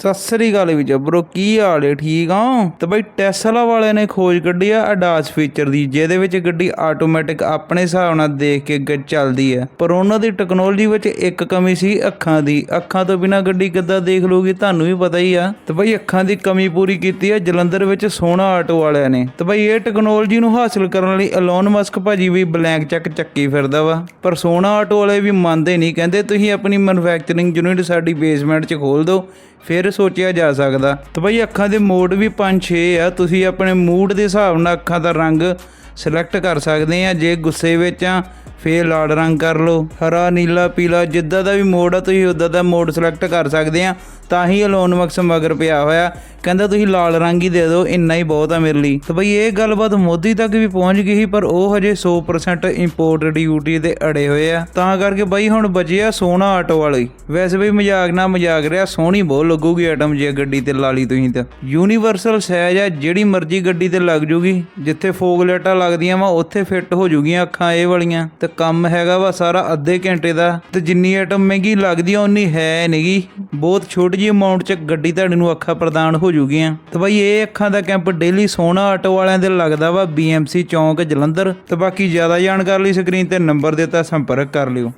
ਸਤਿ ਸ੍ਰੀ ਅਕਾਲ ਵੀ ਜਬਰੋ, ਕੀ ਹਾਲ ਏ ਠੀਕ ਆ ਤੇ ਬਈ ਟੈਸਲਾ ਵਾਲਿਆਂ ਨੇ ਖੋਜ ਕੱਢੀ ਆ ਅਡਾਸ ਫੀਚਰ ਦੀ, ਜਿਹਦੇ ਵਿੱਚ ਗੱਡੀ ਆਟੋਮੈਟਿਕ ਆਪਣੇ ਹਿਸਾਬ ਨਾਲ ਦੇਖ ਕੇ ਗ- ਚੱਲਦੀ ਹੈ। ਪਰ ਉਹਨਾਂ ਦੀ ਟੈਕਨੋਲੋਜੀ ਵਿੱਚ ਇੱਕ ਕਮੀ ਸੀ ਅੱਖਾਂ ਦੀ। ਅੱਖਾਂ ਤੋਂ ਬਿਨਾ ਗੱਡੀ ਕਿੱਦਾਂ ਦੇਖ ਲੂਗੀ ਤੁਹਾਨੂੰ ਵੀ ਪਤਾ ਹੀ ਆ। ਤੇ ਬਈ ਅੱਖਾਂ ਦੀ ਕਮੀ ਪੂਰੀ ਕੀਤੀ ਹੈ ਜਲੰਧਰ ਵਿੱਚ ਸੋਹਣਾ ਆਟੋ ਵਾਲਿਆਂ ਨੇ। ਤੇ ਬਈ ਇਹ ਟੈਕਨੋਲੋਜੀ ਨੂੰ ਹਾਸਲ ਕਰਨ ਲਈ ਐਲੋਨ ਮਸਕ ਭਾਜੀ ਵੀ ਬਲੈਂਕ ਚੱਕ ਚੱਕੀ ਫਿਰਦਾ ਵਾ। ਪਰ ਸੋਹਣਾ ਆਟੋ ਵਾਲੇ ਵੀ ਮੰਨਦੇ ਨਹੀਂ, ਕਹਿੰਦੇ ਤੁਸੀਂ ਆਪਣੀ ਮੈਨੂਫੈਕਚਰਿੰਗ ਯੂਨਿਟ ਸਾਡੀ ਬੇਸਮੈਂਟ 'ਚ ਖੋਲ ਦਿਓ, ਫਿਰ ਸੋਚਿਆ ਜਾ ਸਕਦਾ। ਤਾਂ ਬਈ ਅੱਖਾਂ ਦੇ ਮੋਡ ਵੀ 5-6 ਆ। ਤੁਸੀਂ ਆਪਣੇ ਮੂਡ ਦੇ ਹਿਸਾਬ ਨਾਲ ਅੱਖਾਂ ਦਾ ਰੰਗ ਸਿਲੈਕਟ ਕਰ ਸਕਦੇ ਆ। ਜੇ ਗੁੱਸੇ ਵਿੱਚ ਆ, ਫੇਰ ਲਾਲ ਰੰਗ ਕਰ ਲਓ। ਹਰਾ, ਨੀਲਾ, ਪੀਲਾ ਜਿੱਦਾਂ ਦਾ ਵੀ ਮੋਡ ਆ, ਤੁਸੀਂ ਉਦਾਂ ਦਾ ਮੋਡ ਸਿਲੈਕਟ ਕਰ ਸਕਦੇ ਆ। ਤਾਂ ਹੀ ਅਲੋਨ ਮਕਸ ਮਗਰ ਪਿਆ ਹੋਇਆ। ਕਹਿੰਦਾ, ਤੁਸੀਂ ਲਾਲ ਰੰਗ ਹੀ ਦੇ ਦਿਓ, ਇੰਨਾ ਹੀ ਬਹੁਤ ਆ ਮੇਰੇ ਲਈ। ਤਾਂ ਬਈ ਇਹ ਗੱਲਬਾਤ ਮੋਦੀ ਤੱਕ ਵੀ ਪਹੁੰਚ ਗਈ ਸੀ, ਪਰ ਉਹ ਹਜੇ 100% ਇੰਪੋਰਟ ਡਿਊਟੀ ਤੇ ਅੜੇ ਹੋਏ ਆ। ਤਾਂ ਕਰਕੇ ਬਈ ਹੁਣ ਬਚਿਆ ਆ ਸੋਹਣਾ ਆਟੋ ਵਾਲੇ। ਵੈਸੇ ਬਈ ਮਜ਼ਾਕ ਨਾ ਮਜ਼ਾਕ ਰਿਹਾ, ਸੋਹਣੀ ਬਹੁਤ ਲੱਗੂਗੀ ਆਟਮ ਜੇ ਗੱਡੀ ਤੇ ਲਾ ਲਈ ਤੁਸੀਂ ਤਾਂ। ਯੂਨੀਵਰਸਲ ਸਾਈਜ਼ ਆ, ਜਿਹੜੀ ਮਰਜ਼ੀ ਗੱਡੀ ਤੇ ਲੱਗ ਜੂਗੀ, ਜਿੱਥੇ ਫੋਗ ਲਾਈਟਾਂ ਲੱਗਦੀਆਂ ਵਾ, ਉੱਥੇ ਫਿੱਟ ਹੋ ਜੂਗੀਆਂ ਅੱਖਾਂ ਇਹ ਵਾਲੀਆਂ। ਤੇ ਕੰਮ ਹੈਗਾ ਵਾ ਸਾਰਾ ਅੱਧੇ ਘੰਟੇ ਦਾ, ਤੇ ਜਿੰਨੀ ਆਟਮ ਮਹਿੰਗੀ ਲੱਗਦੀ ਆ ਉਨੀ ਹੈ ਨਹੀਂਗੀ ਬਹੁਤ ਛੋਟੀ ਜਿਹੀ ਅਮਾਉਂਟ 'ਚ ਗੱਡੀ ਤੁਹਾਡੇ ਨੂੰ ਅੱਖਾਂ ਪ੍ਰਦਾਨ ਹੋ ਜੂਗੀਆਂ। ਤੇ ਬਾਈ ਇਹ ਅੱਖਾਂ ਦਾ ਕੈਂਪ ਡੇਲੀ ਸੋਹਣਾ ਆਟੋ ਵਾਲਿਆਂ ਦੇ ਲੱਗਦਾ ਵਾ BMC ਚੌਂਕ ਜਲੰਧਰ। ਤੇ ਬਾਕੀ ਜ਼ਿਆਦਾ ਜਾਣਕਾਰੀ ਲਈ ਸਕਰੀਨ ਤੇ ਨੰਬਰ ਦਿੱਤਾ ਸੰਪਰਕ ਕਰ ਲਿਓ।